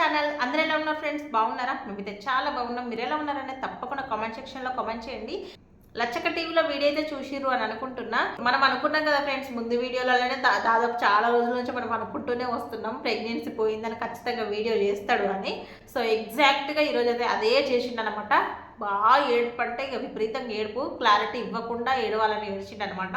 Channel అందరూ ఎలా ఉన్నారు ఫ్రెండ్స్ బాగున్నారా? మేమైతే చాలా బాగున్నాం. మీరు ఎలా ఉన్నారనే తప్పకుండా కామెంట్ సెక్షన్లో కామెంట్ చేయండి. లచ్చక టీవీలో వీడియో అయితే చూసిర్రు అని అనుకుంటున్నా. మనం అనుకున్నాం కదా ఫ్రెండ్స్ ముందు వీడియోలలోనే దా- దాదాపు చాలా రోజుల నుంచి మనం అనుకుంటూనే వస్తున్నాం. ప్రెగ్నెన్సీ పోయిందని ఖచ్చితంగా వీడియో చేస్తాడు అని. సో ఎగ్జాక్ట్గా ఈరోజు అయితే అదే చేసిండనమాట. బాగా ఏడుపు అంటే ఇక విపరీతంగా ఏడుపు క్లారిటీ ఇవ్వకుండా ఏడవాలని ఏడ్చిండనమాట.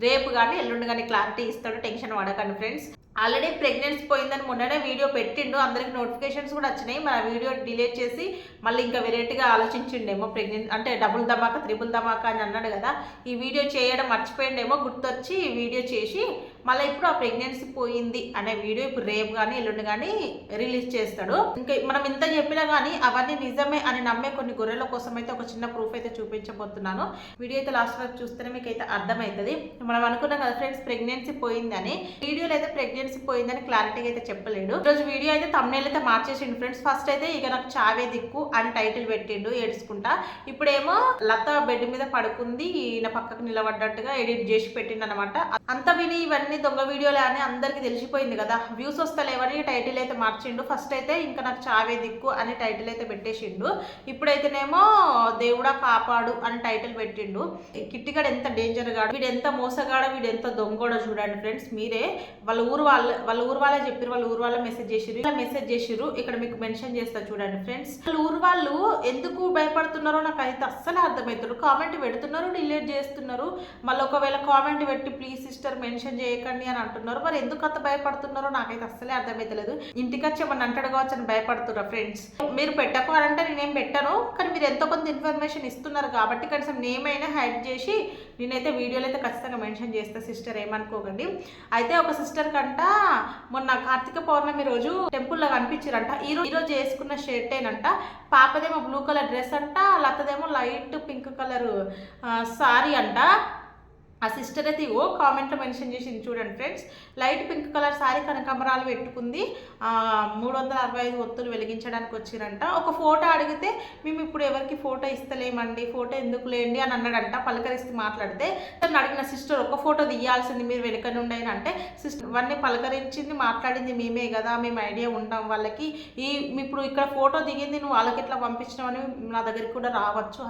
రేపు కానీ ఎల్లుండి కానీ క్లారిటీ ఇస్తాడు. టెన్షన్ పడకండి ఫ్రెండ్స్ ఆల్రెడీ ప్రెగ్నెన్సీ పోయిందని మొన్ననే వీడియో పెట్టిండు. అందరికి నోటిఫికేషన్స్ కూడా వచ్చినాయి. మన వీడియో డిలీట్ చేసి మళ్ళీ ఇంకా వెరైటీగా ఆలోచించిండేమో ప్రెగ్నెన్సీ అంటే డబుల్ ధమాకా త్రిబుల్ ధమాకా అని అన్నాడు కదా. ఈ వీడియో చేయడం మర్చిపోయిండేమో గుర్తొచ్చి ఈ వీడియో చేసి మళ్ళీ ఇప్పుడు ఆ ప్రెగ్నెన్సీ పోయింది అనే వీడియో ఇప్పుడు రేపు కానీ ఎల్లుండి కానీ రిలీజ్ చేస్తాడు. ఇంకా మనం ఇంత చెప్పినా కానీ అవన్నీ నిజమే అని నమ్మే కొన్ని గొర్రెల కోసం అయితే ఒక చిన్న ప్రూఫ్ అయితే చూపించబోతున్నాను. వీడియో అయితే లాస్ట్ వరకు చూస్తేనే మీకు అయితే అర్థమవుతుంది. మనం అనుకున్నాం కదా ఫ్రెండ్స్ ప్రెగ్నెన్సీ పోయిందని. వీడియోలో అయితే ప్రెగ్నెన్సీ పోయిందని క్లారిటీగా అయితే చెప్పలేడు. ఈరోజు వీడియో అయితే తమ్నేల్ అయితే మార్చేసిండు ఫ్రెండ్స్ ఫస్ట్ అయితే ఇక నాకు చావే దిక్కు అని టైటిల్ పెట్టిండు ఏడ్చుకుంటా. ఇప్పుడేమో లత బెడ్ మీద పడుకుంది ఈయన పక్కకు నిలబడ్డట్టుగా ఎడిట్ చేసి పెట్టిండు అనమాట అంత విని ఇవన్నీ దొంగ వీడియోలే అని అందరికి తెలిసిపోయింది కదా. వ్యూస్ వస్తలేవని టైటిల్ అయితే మార్చిండు. ఫస్ట్ అయితే ఇంకా నాకు చావే దిక్కు అని టైటిల్ అయితే పెట్టేసిండు. ఇప్పుడైతేనేమో దేవుడా కాపాడు అని టైటిల్ పెట్టిండు. కిట్టిగాడు ఎంత డేంజర్ గాడు వీడు ఎంత మోసగాడో వీడు ఎంత దొంగోడో చూడండి ఫ్రెండ్స్ మీరే వాళ్ళ ఊరు వాళ్ళ వాళ్ళ ఊరు వాళ్ళే చెప్పారు వాళ్ళ ఊరు వాళ్ళే మెసేజ్ చేసిరు ఇలా మెసేజ్ చేసిరు ఇక్కడ మీకు మెన్షన్ చేస్తా చూడండి ఫ్రెండ్స్ వాళ్ళ ఊరు వాళ్ళు ఎందుకు భయపడుతున్నారో నాకు అయితే అస్సలు అర్థమవుతారు కామెంట్ పెడుతున్నారు డిలీట్ చేస్తున్నారు. మళ్ళీ ఒకవేళ కామెంట్ పెట్టి ప్లీజ్ సిస్టర్ మెన్షన్ చేయకండి అని అంటున్నారు. మరి ఎందుకు అంత భయపడుతున్నారో నాకైతే అస్సలే అర్థమవుతలేదు ఇంటికి వచ్చి ఏమన్నా అంటాడు కావచ్చు అని భయపడుతున్నారు ఫ్రెండ్స్ మీరు పెట్టకోవాలంటే నేనేం పెట్టాను కానీ మీరు ఎంతో కొంత ఇన్ఫర్మేషన్ ఇస్తున్నారు కాబట్టి కనీసం నేమ్ అయినా హైడ్ చేసి నేనైతే వీడియోలో అయితే ఖచ్చితంగా మెన్షన్ చేస్తా. సిస్టర్ ఏమనుకోకండి. అయితే ఒక సిస్టర్ కంట మొన్న కార్తీక పౌర్ణమి రోజు టెంపుల్లో కనిపించారంట. ఈ రోజు ఈ రోజు వేసుకున్న షర్ట్ ఏనంట. పాపదేమో బ్లూ కలర్ డ్రెస్ అంట లతదేమో లైట్ పింక్ కలర్ సారీ అంట. ఆ సిస్టర్ అయితే ఓ కామెంట్లో మెన్షన్ చేసింది చూడండి friends light pink colour sari కనకమరాలు పెట్టుకుంది. మూడు వందల అరవై ఐదు ఒత్తులు వెలిగించడానికి వచ్చిరంట. ఒక ఫోటో అడిగితే మేము ఇప్పుడు ఎవరికి ఫోటో ఇస్తలేమండి ఫోటో ఎందుకు లేండి? అని అన్నాడంట. పలకరిస్తే మాట్లాడితే తను అడిగిన సిస్టర్ ఒక ఫోటో తీయాల్సింది మీరు వెనుక నుండి అంటే సిస్టర్ ఇవన్నీ పలకరించింది మాట్లాడింది మేమే కదా మేము ఐడియా ఉంటాం వాళ్ళకి. ఈ ఇప్పుడు ఇక్కడ ఫోటో దిగింది నువ్వు వాళ్ళకి ఎట్లా పంపించినావు అని నా దగ్గరికి కూడా రావచ్చు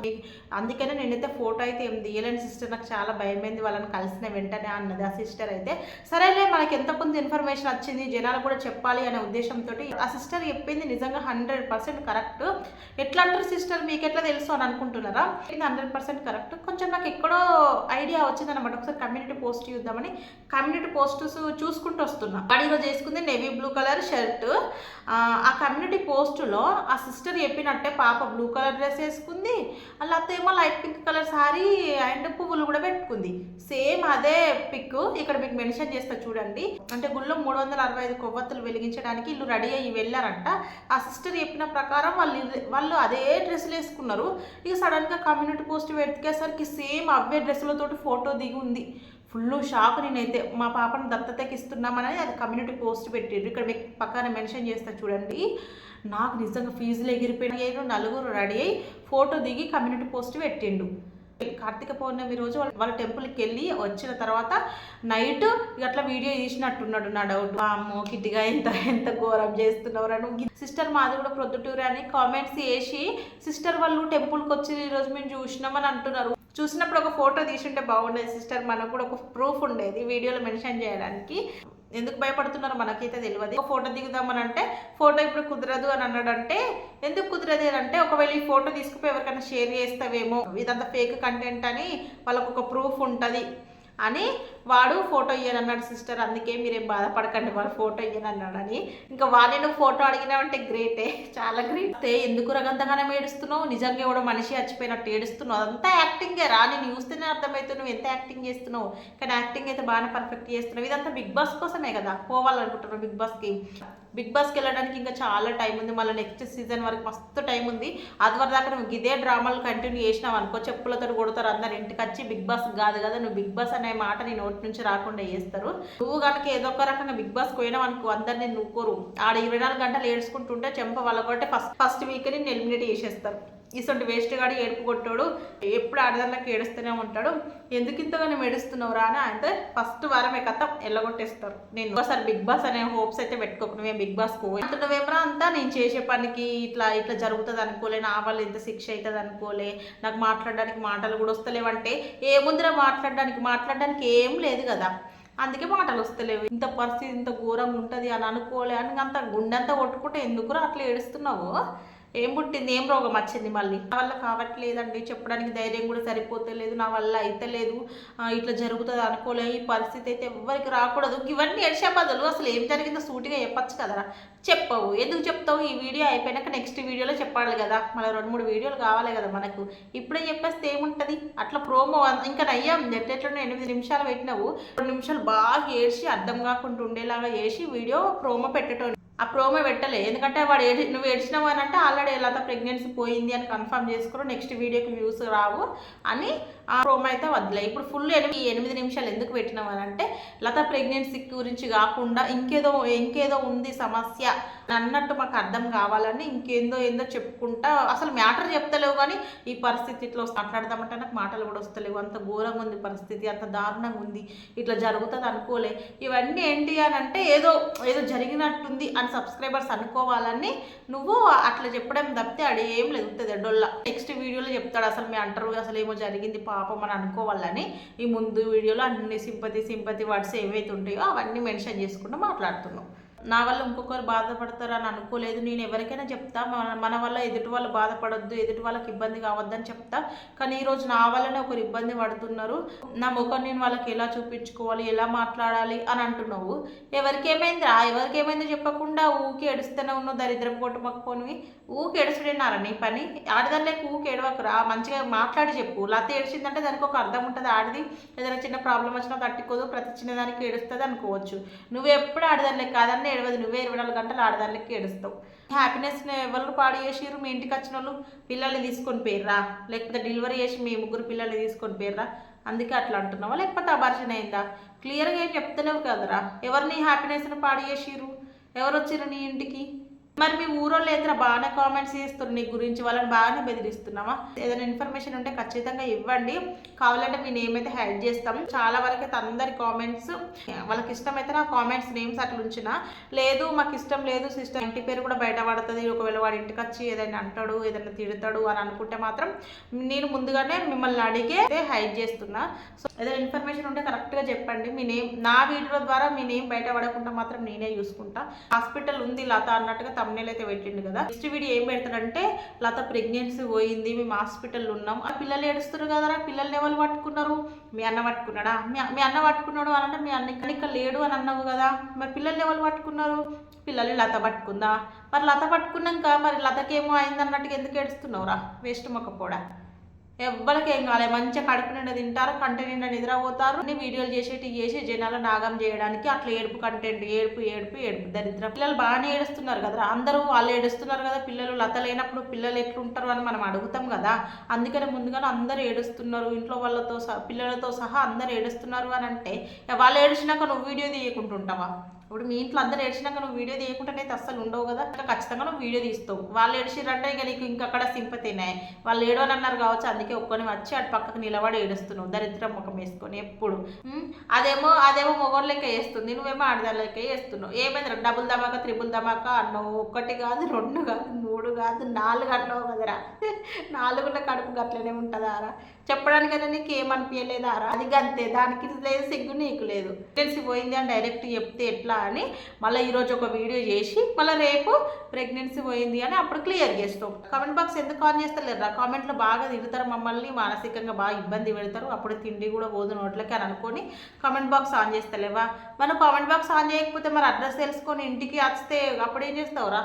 అందుకనే నేనైతే ఫోటో అయితే ఏం తీయలేను సిస్టర్ నాకు చాలా భయమైంది. వాళ్ళని కలిసిన వెంటనే అన్నది ఆ సిస్టర్ అయితే. సరేలే మనకి ఎంత కొంత ఇన్ఫర్మేషన్ వచ్చింది జనాలు కూడా చెప్పాలి అనే ఉద్దేశంతో ఆ సిస్టర్ చెప్పింది నిజంగా హండ్రెడ్ పర్సెంట్ కరెక్ట్ ఎట్లా అంటారు సిస్టర్ మీకు ఎట్లా తెలుసు అని అనుకుంటున్నారా? ఇది హండ్రెడ్ పర్సెంట్ కరెక్ట్ కొంచెం నాకు ఎక్కడో ఐడియా వచ్చిందనమాట ఒకసారి కమ్యూనిటీ పోస్ట్ చూద్దామని కమ్యూనిటీ పోస్ట్స్ చూసుకుంటూ వస్తున్నా. వాడు ఈరోజు వేసుకుంది నేవీ బ్లూ కలర్ షర్ట్ ఆ కమ్యూనిటీ పోస్టులో ఆ సిస్టర్ చెప్పినట్టే పాప బ్లూ కలర్ డ్రెస్ వేసుకుంది అలా ఏమో light pink colour sari and పువ్వులు కూడా పెట్టుకుంది. సేమ్ అదే పిక్ ఇక్కడ మీకు మెన్షన్ చేస్తా చూడండి. అంటే గుళ్ళో మూడు వందల అరవై ఐదు కొవ్వొత్తులు వెలిగించడానికి ఇల్లు రెడీ అయ్యి వెళ్ళారంట. ఆ సిస్టర్ చెప్పిన ప్రకారం వాళ్ళు వాళ్ళు అదే డ్రెస్సులు వేసుకున్నారు. ఇక సడన్గా కమ్యూనిటీ పోస్ట్ వెతికేసరికి సేమ్ అవే డ్రెస్సులతోటి ఫోటో దిగి ఉంది. ఫుల్ షాక్ నేనైతే. మా పాపను దత్తతకి ఇస్తున్నామని అది కమ్యూనిటీ పోస్ట్ పెట్టిండ్రు ఇక్కడ మీకు పక్కన మెన్షన్ చేస్తా చూడండి. నాకు నిజంగా ఫీజులు ఎగిరిపోయినాయి. నలుగురు రెడీ అయ్యి ఫోటో దిగి కమ్యూనిటీ పోస్ట్ పెట్టిండు. కార్తీక పౌర్ణమి రోజు వాళ్ళ వాళ్ళ టెంపుల్కి వెళ్ళి వచ్చిన తర్వాత నైట్ అట్లా వీడియో తీసినట్టున్నాడు నా డౌట్. అమ్మో కిట్టిగా ఎంత ఎంత ఘోరం చేస్తున్నారు సిస్టర్ మాది కూడా ప్రొద్దుటూరు అని కామెంట్స్ వేసి సిస్టర్ వాళ్ళు టెంపుల్కి వచ్చి ఈరోజు మేము చూసినామని అంటున్నారు. చూసినప్పుడు ఒక ఫోటో తీసుంటే బాగుండేది సిస్టర్. మనకు కూడా ఒక ప్రూఫ్ ఉండేది వీడియోలో మెన్షన్ చేయడానికి. ఎందుకు భయపడుతున్నారో మనకైతే తెలియదు. ఒక ఫోటో దిగుదామని అంటే ఫోటో ఇప్పుడు కుదరదు అని అన్నాడంటే ఎందుకు కుదరదు అని అంటే ఒకవేళ ఈ ఫోటో తీసుకుపోయి ఎవరికైనా షేర్ చేస్తావేమో? ఇదంతా ఫేక్ కంటెంట్ అని వాళ్ళకు ఒక ప్రూఫ్ ఉంటుంది అని వాడు ఫోటో ఇయ్యను అన్నాడు సిస్టర్ అందుకే మీరేం బాధపడకండి వాడు ఫోటో ఇయ్యను అన్నాడు అని ఇంకా వాడిని నువ్వు ఫోటో అడిగినావంటే గ్రేటే చాలా గ్రేట్ ఎందుకు రగంతగానే ఏడుస్తున్నావు? నిజంగా కూడా మనిషి చచ్చిపోయినట్టు ఏడుస్తున్నావు? అదంతా యాక్టింగే రా నేను చూస్తేనే అర్థమవుతుంది నువ్వు ఎంత యాక్టింగ్ చేస్తున్నావు? కానీ యాక్టింగ్ అయితే బాగానే పర్ఫెక్ట్ చేస్తున్నావు. ఇదంతా బిగ్ బాస్ కోసమే కదా పోవాలనుకుంటున్నావు బిగ్ బాస్కి బిగ్ బాస్కి వెళ్ళడానికి ఇంకా చాలా టైం ఉంది. మళ్ళీ నెక్స్ట్ సీజన్ వరకు మస్తు టైం ఉంది. అది వరకు దాకా నువ్వు ఇదే డ్రామాలు కంటిన్యూ చేసినావు అనుకో చెప్పులతో కొడతారు అందరు. ఇంటికి వచ్చి బిగ్ బాస్ కాదు కదా నువ్వు బిగ్ బాస్ అనే మాట నేను నోటి నుంచి రాకుండా చేస్తారు. నువ్వు కనుక ఏదో ఒక రకంగా బిగ్ బాస్ పోయినా మనకు అందరిని నువ్వుకోరు ఆడ ఇరవై నాలుగు గంటలు ఏడ్చుకుంటుంటే చెంప వాళ్ళ కొట్టే ఫస్ట్ ఫస్ట్ వీక్ని ఎలిమినేట్ చేసేస్తారు. ఇసొంటి వేస్ట్ గాడి ఏడుపు కొట్టాడు ఎప్పుడు ఆడదానికి ఏడుస్తూనే ఉంటాడు. ఎందుకు ఇంతగానో ఏడుస్తున్నావు రా అని అయితే ఫస్ట్ వారమే కథ ఎల్లగొట్టేస్తారు. నేను ఒకసారి బిగ్ బాస్ అనే హోప్స్ అయితే పెట్టుకోకు నువ్వేం బిగ్ బాస్ పో. అంటున్నావేమరా అంతా నేను చేసే పనికి ఇట్లా ఇట్లా జరుగుతుంది అనుకోలే నా వల్ల ఇంత శిక్ష అవుతుంది అనుకోలే నాకు మాట్లాడడానికి మాటలు కూడా వస్తలేవంటే ఏముందిరా మాట్లాడడానికి మాట్లాడడానికి ఏం లేదు కదా. అందుకే మాటలు వస్తలేవు. ఇంత పరిస్థితి ఇంత ఘోరంగా ఉంటుంది అని అనుకోలే అని అంత గుండె అంతా కొట్టుకుంటే ఎందుకురా అట్లా ఏడుస్తున్నావు? ఏం పుట్టింది ఏం రోగం వచ్చింది మళ్ళీ? నా వల్ల కావట్లేదండి చెప్పడానికి ధైర్యం కూడా సరిపోతలేదు నా వల్ల అయితే లేదు. ఇట్లా జరుగుతుంది అనుకోలే ఈ పరిస్థితి అయితే ఎవ్వరికి రాకూడదు. ఇవన్నీ ఎడిసే బదులు అసలు ఏం జరిగిందో సూటిగా చెప్పచ్చు కదరా. చెప్పవు. ఎందుకు చెప్తావు? ఈ వీడియో అయిపోయినాక నెక్స్ట్ వీడియోలో చెప్పాలి కదా. మళ్ళీ రెండు మూడు వీడియోలు కావాలి కదా మనకు. ఇప్పుడే చెప్పేస్తే ఏముంటుంది? అట్లా ప్రోమో ఇంకా నయ్యాం ఎట్లెట్లా ఎనిమిది నిమిషాలు పెట్టినావు. రెండు నిమిషాలు బాగా ఏడ్చి అర్థం కాకుండా ఉండేలాగా చేసి వీడియో ప్రోమో పెట్టడం ఆ ప్రోమో పెట్టలే. ఎందుకంటే వాడు ఏడి నువ్వు ఏడ్చినావు అని అంటే ఆల్రెడీ లత ప్రెగ్నెన్సీ పోయింది అని కన్ఫర్మ్ చేసుకుని నెక్స్ట్ వీడియోకి వ్యూస్ రావు అని ఆ ప్రోమో అయితే వదిలే ఇప్పుడు ఫుల్ ఎనిమిది ఎనిమిది నిమిషాలు ఎందుకు పెట్టినాం అని అంటే లత ప్రెగ్నెన్సీ గురించి కాకుండా ఇంకేదో ఇంకేదో ఉంది సమస్య అన్నట్టు మాకు అర్థం కావాలని ఇంకేందో ఏందో చెప్పుకుంటా అసలు మ్యాటర్ చెప్తలేవు కానీ ఈ పరిస్థితి ఇట్లా మాట్లాడదామంటే నాకు మాటలు కూడా వస్తలేవు. అంత ఘోరంగా ఉంది పరిస్థితి అంత దారుణంగా ఉంది. ఇట్లా జరుగుతుంది అనుకోలే. ఇవన్నీ ఏంటి అని అంటే ఏదో ఏదో జరిగినట్టుంది అని సబ్స్క్రైబర్స్ అనుకోవాలని నువ్వు అట్లా చెప్పడం తప్పితే అడి ఏం లేదు డొల్లా. నెక్స్ట్ వీడియోలో చెప్తాడు అసలు మీ అంటారు అసలు ఏమో జరిగింది పాపం అని అనుకోవాలని ఈ ముందు వీడియోలో అన్ని సింపతి సింపతి వర్డ్స్ ఏవైతే ఉంటాయో అవన్నీ మెన్షన్ చేసుకుంటూ మాట్లాడుతున్నాం. నా వల్ల ఇంకొకరు బాధపడతారు అని అనుకోలేదు. నేను ఎవరికైనా చెప్తా మన మన వల్ల ఎదుటి వాళ్ళు బాధపడొద్దు ఎదుటి వాళ్ళకి ఇబ్బంది కావద్దని చెప్తా. కానీ ఈరోజు నా వల్లనే ఒకరు ఇబ్బంది పడుతున్నారు. నా ముఖం నేను వాళ్ళకి ఎలా చూపించుకోవాలి ఎలా మాట్లాడాలి అని అంటున్నావు. ఎవరికి ఏమైంది రా ఎవరికి ఏమైందో చెప్పకుండా ఊకి ఎడుస్తూనే ఉన్నావు దరిద్రం కొట్టు ఊకి ఏడుచుడేనారా నీ పని? ఆడదానిలోకి ఊకి ఏడవకురా? మంచిగా మాట్లాడి చెప్పు. లత ఏడిచిందంటే దానికి ఒక అర్థం ఉంటుంది. ఆడిది ఏదైనా చిన్న ప్రాబ్లం వచ్చినా తట్టుకోదు. ప్రతి చిన్నదానికి ఏడుస్తుంది అనుకోవచ్చు. నువ్వు ఎప్పుడు ఆడదానిలోకి కాదన్న ఏడవది. నువ్వే ఇరవై నాలుగు గంటలు ఆడదానికి ఏడుస్తావు. హ్యాపీనెస్ని ఎవరు పాడు చేసిర్రు? మీ ఇంటికి వచ్చిన వాళ్ళు పిల్లల్ని తీసుకొని పోయిర్రా? లేకపోతే డెలివరీ చేసి మీ ముగ్గురు పిల్లల్ని తీసుకొని పోయిర్రా? అందుకే అట్లా అంటున్నావా? లేకపోతే అబార్షన్ అయిందా? క్లియర్గా ఏం చెప్తలేవు కదరా. ఎవరు నీ హ్యాపీనెస్ని పాడు చేసిర్రు? ఎవరు వచ్చిర్రు నీ ఇంటికి? మరి మీ ఊరోళ్ళు ఏదైనా బాగానే కామెంట్స్ చేస్తున్నారు? నీ గురించి వాళ్ళని బాగానే బెదిరిస్తున్నావా? ఏదైనా ఇన్ఫర్మేషన్ ఉంటే ఖచ్చితంగా ఇవ్వండి. కావాలంటే మీ నేమ్ అయితే హైడ్ చేస్తాం. చాలా వరకు అయితే అందరి కామెంట్స్ వాళ్ళకి ఇష్టమైతే నా కామెంట్స్ నేమ్స్ అట్లా ఉంచిన. లేదు మాకు ఇష్టం లేదు సిస్టర్ ఇంటి పేరు కూడా బయట పడుతుంది. ఒకవేళ వాడి ఇంటికి వచ్చి ఏదైనా అంటాడు ఏదైనా తిడతాడు అని అనుకుంటే మాత్రం నేను ముందుగానే మిమ్మల్ని అడిగే హైడ్ చేస్తున్నా. సో ఏదైనా ఇన్ఫర్మేషన్ ఉంటే కరెక్ట్గా చెప్పండి. మీ నేమ్ నా వీడియో ద్వారా మీ నేమ్ బయట పడకుండా మాత్రం నేనే చూసుకుంటా. హాస్పిటల్ ఉంది లత అన్నట్టుగా తమ్నేల్ అయితే పెట్టిండు కదా. నెక్స్ట్ వీడియో ఏం పెడతాడంటే లత ప్రెగ్నెన్సీ పోయింది మేము హాస్పిటల్ ఉన్నాం. ఆ పిల్లలు ఏడుస్తారు కదరా పిల్లల్ని ఎవరు పట్టుకున్నారు? మీ అన్న పట్టుకున్నాడా? మీ అన్న పట్టుకున్నాడు అని అంటే మీ అన్న ఇక్కడ లేడు అని అన్నావు కదా. మరి పిల్లల్ని ఎవరు పట్టుకున్నారు? పిల్లల్ని లత పట్టుకుందా? మరి లత పట్టుకున్నాక మరి లతకేమో అయింది అన్నట్టుగా ఎందుకు ఏడుస్తున్నావురా? వేస్ట్ మొక్క కూడా ఎవ్వరికి ఏం కాలే. మంచిగా కడుపు నిండా తింటారు కంటి నిండా నిద్రపోతారు. అన్ని వీడియోలు చేసేటి చేసి జనాలు నాగం చేయడానికి అట్లా ఏడుపు కంటెంట్ ఏడుపు ఏడుపు ఏడుపు దరిద్రం. పిల్లలు బాగానే ఏడుస్తున్నారు కదా అందరూ వాళ్ళు ఏడుస్తున్నారు కదా పిల్లలు లత లేనప్పుడు పిల్లలు ఎట్లుంటారు అని మనం అడుగుతాం కదా. అందుకనే ముందుగానే అందరూ ఏడుస్తున్నారు. ఇంట్లో వాళ్ళతో సహా పిల్లలతో సహా అందరు ఏడుస్తున్నారు అని అంటే వాళ్ళు ఏడిచినాక నువ్వు వీడియో తీయకుంటుంటావా? ఇప్పుడు మీ ఇంట్లో అందరు ఏడ్చినాక నువ్వు వీడియో తీయకుండానైతే అస్సలు ఉండవు కదా? ఇంకా ఖచ్చితంగా నువ్వు వీడియో తీస్తావు. వాళ్ళు ఏడ్చిరంటే ఇక నీకు ఇంకక్కడ సింపతినే వాళ్ళు ఏడవని అన్నారు కావచ్చు అందుకే ఒక్కొని వచ్చి అటు పక్కకు నిలబడి ఏడుస్తున్నావు. దరిద్రం ముఖం వేసుకొని ఎప్పుడు. అదేమో అదేమో మొగోళ్ళ లెక్క వేస్తుంది నువ్వేమో ఆడదాని లెక్క వేస్తున్నావు ఏమైంది? డబుల్ ధమాకా త్రిబుల్ ధమాకా అన్నావు. ఒక్కటి కాదు రెండు కాదు మూడు కాదు నాలుగు అన్నావు కదరా. నాలుగున్న కడుపు గట్లనే ఉంటుందారా? చెప్పడానికైనా నీకు ఏమనిపించలేదారా అది అంతే దానికి లేదు సిగ్గు నీకు లేదు. ప్రెగ్నెన్సీ పోయింది అని డైరెక్ట్ చెప్తే ఎట్లా అని మళ్ళీ ఈరోజు ఒక వీడియో చేసి మళ్ళీ రేపు ప్రెగ్నెన్సీ పోయింది అని అప్పుడు క్లియర్ చేస్తాం. కామెంట్ బాక్స్ ఎందుకు ఆన్ చేస్తలేరా కామెంట్లో బాగా తిడతారు మమ్మల్ని మానసికంగా బాగా ఇబ్బంది పెడతారు. అప్పుడు తిండి కూడా పోదు నోట్లకి అని అనుకొని కామెంట్ బాక్స్ ఆన్ చేస్తలేవా? మనం కామెంట్ బాక్స్ ఆన్ చేయకపోతే మరి అడ్రస్ తెలుసుకొని ఇంటికి వస్తే అప్పుడు ఏం చేస్తావురా?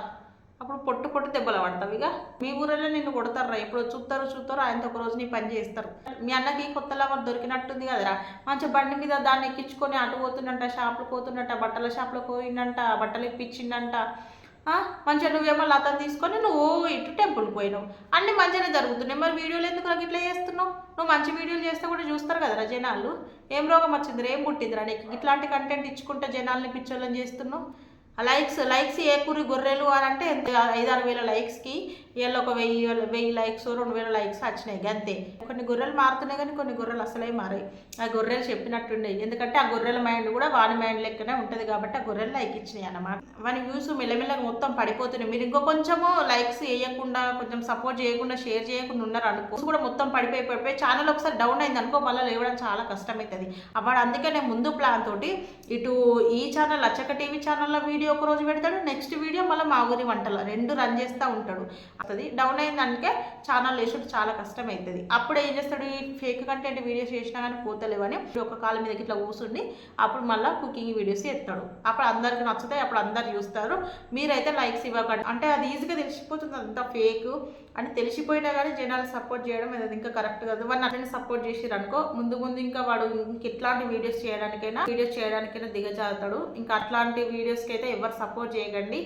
అప్పుడు పొట్టు పొట్టు దెబ్బలు పడతావు ఇక. మీ ఊరిలో నిన్ను కొడతారా ఎప్పుడు చూస్తారు చూస్తారు ఆయనతో ఒక రోజు నీ పని చేస్తారు. మీ అన్నకి కొత్త లవర్ దొరికినట్టుంది కదరా. మంచి బండి మీద దాన్ని ఎక్కించుకొని అటు పోతుండంట షాపులు పోతుండట బట్టల షాప్లో పోయిందంట బట్టలు ఇప్పించిండంట. మంచిగా నువ్వేమో లతను తీసుకొని నువ్వు ఇటు టెంపుల్ పోయినావు. అన్ని మంచిగానే జరుగుతున్నాయి. మరి వీడియోలు ఎందుకు నాకు ఇట్లా చేస్తున్నావు? నువ్వు మంచి వీడియోలు చేస్తే కూడా చూస్తారు కదరా జనాలు. ఏం రోగం వచ్చిందిరా ఏం పుట్టిందిరా నీకు. ఇట్లాంటి కంటెంట్ ఇచ్చుకుంటే జనాల్ని పిచ్చోళ్ళని చేస్తున్నావు? లైక్స్ లైక్స్ ఏ కూరి గొర్రెలు అని అంటే ఎంత? ఐదారు వేల లైక్స్కి వీళ్ళు ఒక వెయ్యి వెయ్యి లైక్స్ రెండు వేల లైక్స్ వచ్చినాయి అంతే కొన్ని గొర్రెలు మారుతున్నాయి కానీ కొన్ని గొర్రెలు అసలే మారాయి. ఆ గొర్రెలు చెప్పినట్టున్నాయి ఎందుకంటే ఆ గొర్రెల మైండ్ కూడా వాని మైండ్ లెక్కనే ఉంటుంది కాబట్టి ఆ గొర్రెలు లైక్ ఇచ్చినాయి అన్నమాట. వాని వ్యూస్ మెల్లమెల్లగా మొత్తం పడిపోతున్నాయి. మీరు ఇంకో కొంచెము లైక్స్ వేయకుండా కొంచెం సపోర్ట్ చేయకుండా షేర్ చేయకుండా ఉన్నారు అనుకో కూడా మొత్తం పడిపోయి పడిపోయి ఛానల్ ఒకసారి డౌన్ అయింది అనుకో మళ్ళీ లేవడం చాలా కష్టమవుతుంది అందుకే అందుకనే ముందు ప్లాన్ తోటి ఇటు ఈ ఛానల్ అచ్చక టీవీ ఛానల్లో వీడియో ఒక రోజు పెడతాడు నెక్స్ట్ వీడియో మళ్ళీ మా ఊరి వంటలు రెండు రన్ చేస్తూ ఉంటాడు. అది డౌన్ అయిందంటే ఛానల్ వేసుడు చాలా కష్టం అవుతుంది అప్పుడు ఏం చేస్తాడు ఈ ఫేక్ కంటెంట్ వీడియోస్ చేసినా కానీ పోతలేవని ఒక కాళ్ళ మీద ఇట్లా కూర్చుండి అప్పుడు మళ్ళీ కుకింగ్ వీడియోస్ ఎత్తాడు అప్పుడు అందరికి నచ్చుతాయి అప్పుడు అందరు చూస్తారు. మీరైతే లైక్స్ ఇవ్వకండి. అంటే అది ఈజీగా తెలిసిపోతుంది అంత ఫేక్ అని తెలిసిపోయినా కానీ జనాలు సపోర్ట్ చేయడం అది ఇంకా కరెక్ట్ కాదు. వాడిని అట్లనే సపోర్ట్ చేసిరు అనుకో ముందు ముందు ఇంకా వాడు ఇంక ఇట్లాంటి వీడియోస్ చేయడానికైనా వీడియోస్ చేయడానికైనా దిగజారుతాడు. ఇంకా అట్లాంటి వీడియోస్కి అయితే ఎవరు సపోర్ట్ చేయకండి.